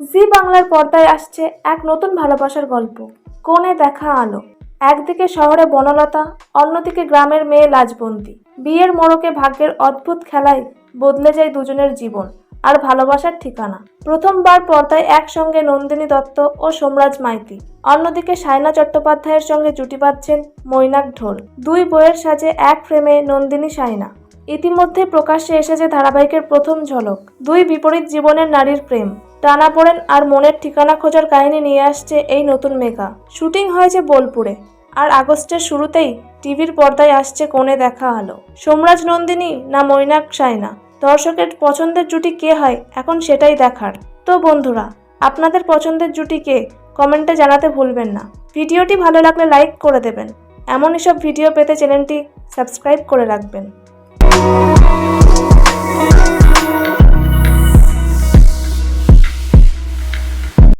জি বাংলার পর্দায় আসছে এক নতুন ভালোবাসার গল্প। কোণে দেখা আলো। একদিকে শহরে বনলতা, অন্যদিকে গ্রামের মেয়ে লাজবন্দি। বিয়ের মোড়কে ভাগ্যের অদ্ভুত খেলায় বদলে যায় দুজনের জীবন আর ভালোবাসার ঠিকানা। প্রথমবার পর্দায় একসঙ্গে নন্দিনী দত্ত ও সোমরাজ মাইতি। অন্যদিকে সায়না চট্টোপাধ্যায়ের সঙ্গে জুটি বাঁধছেন মৈনাক ঢোল। দুই বইয়ের সাজে এক ফ্রেমে নন্দিনী সায়না। ইতিমধ্যে প্রকাশ্যে এসেছে ধারাবাহিকের প্রথম ঝলক, দুই বিপরীত জীবনের নারীর প্রেম। টানাপোড়েন আর মনের ঠিকানা খোঁজার কাহিনী নিয়ে আসছে এই নতুন মেগা শুটিং হয়েছে বোলপুরে। আর আগস্টের শুরুতেই টিভির পর্দায় আসছে কোণে দেখা আলো। সোমরাজ নন্দিনী না মৈনাক সায়না? দর্শকের পছন্দের জুটি কে হয়? এখন সেটাই দেখার। তো বন্ধুরা, আপনাদের পছন্দের জুটি কে? কমেন্টে জানাতে ভুলবেন না। ভিডিওটি ভালো লাগলে লাইক করে দেবেন। এমনই সব ভিডিও পেতে চ্যানেলটি সাবস্ক্রাইব করে রাখবেন।